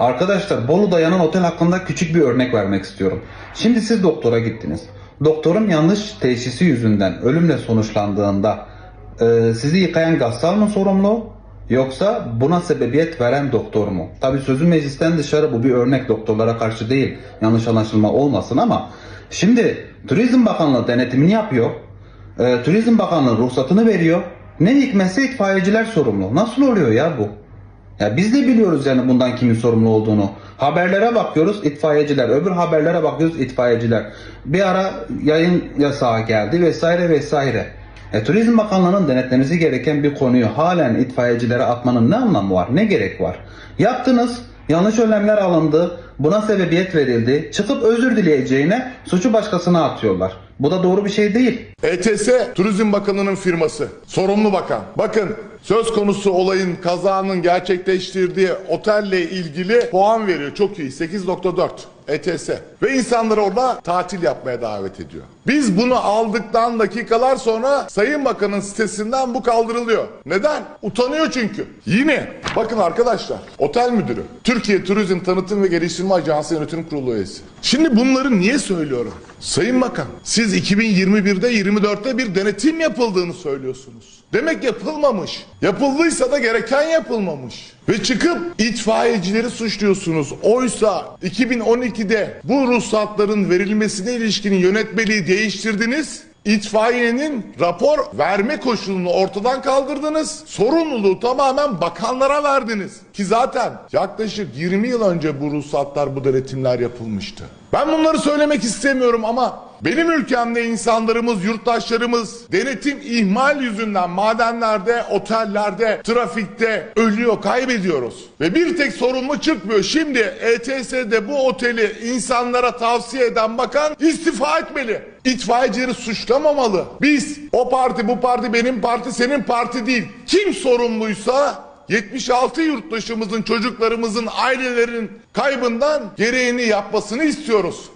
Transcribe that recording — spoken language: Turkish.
Arkadaşlar Bolu'da yanan otel hakkında küçük bir örnek vermek istiyorum. Şimdi siz doktora gittiniz. Doktorun yanlış teşhisi yüzünden ölümle sonuçlandığında e, sizi yıkayan gassal mı sorumlu yoksa buna sebebiyet veren doktor mu? Tabi sözün meclisten dışarı bu bir örnek doktorlara karşı değil yanlış anlaşılma olmasın ama şimdi Turizm Bakanlığı denetimini yapıyor. E, Turizm Bakanlığı ruhsatını veriyor. Ne hikmetse itfaiyeciler sorumlu. Nasıl oluyor ya bu? Ya biz de biliyoruz yani bundan kimin sorumlu olduğunu. Haberlere bakıyoruz itfaiyeciler, öbür haberlere bakıyoruz itfaiyeciler. Bir ara yayın yasağı geldi vesaire vesaire. E, Turizm Bakanlığı'nın denetlemesi gereken bir konuyu halen itfaiyecilere atmanın ne anlamı var, ne gerek var? Yaptınız, yanlış önlemler alındı, buna sebebiyet verildi. Çıkıp özür dileyeceğine suçu başkasına atıyorlar. Bu da doğru bir şey değil. ETS Turizm Bakanı'nın firması. Sorumlu bakan. Bakın söz konusu olayın kazanın gerçekleştirdiği otelle ilgili puan veriyor. Çok iyi. 8.4 ETS. Ve insanları orada tatil yapmaya davet ediyor. Biz bunu aldıktan dakikalar sonra Sayın Bakan'ın sitesinden bu kaldırılıyor. Neden? Utanıyor çünkü. Yine bakın arkadaşlar otel müdürü, Türkiye Turizm Tanıtım ve Geliştirme Ajansı Yönetim Kurulu üyesi. Şimdi bunları niye söylüyorum? Sayın Bakan siz 2021'de 24'te bir denetim yapıldığını söylüyorsunuz. Demek yapılmamış. Yapıldıysa da gereken yapılmamış. Ve çıkıp itfaiyecileri suçluyorsunuz. Oysa 2012'de bu ruhsatların verilmesine ilişkin yönetmeliği değiştirdiniz. İtfaiyenin rapor verme koşulunu ortadan kaldırdınız. Sorumluluğu tamamen bakanlara verdiniz. Ki zaten yaklaşık 20 yıl önce bu ruhsatlar, bu denetimler yapılmıştı. Ben bunları söylemek istemiyorum ama benim ülkemde insanlarımız, yurttaşlarımız denetim ihmal yüzünden madenlerde, otellerde, trafikte ölüyor, kaybediyoruz. Ve bir tek sorumlu çıkmıyor. Şimdi ETS'de bu oteli insanlara tavsiye eden bakan istifa etmeli. İtfaiyecileri suçlamamalı. Biz o parti, bu parti, benim parti, senin parti değil. Kim sorumluysa 76 yurttaşımızın, çocuklarımızın, ailelerinin kaybından gereğini yapmasını istiyoruz.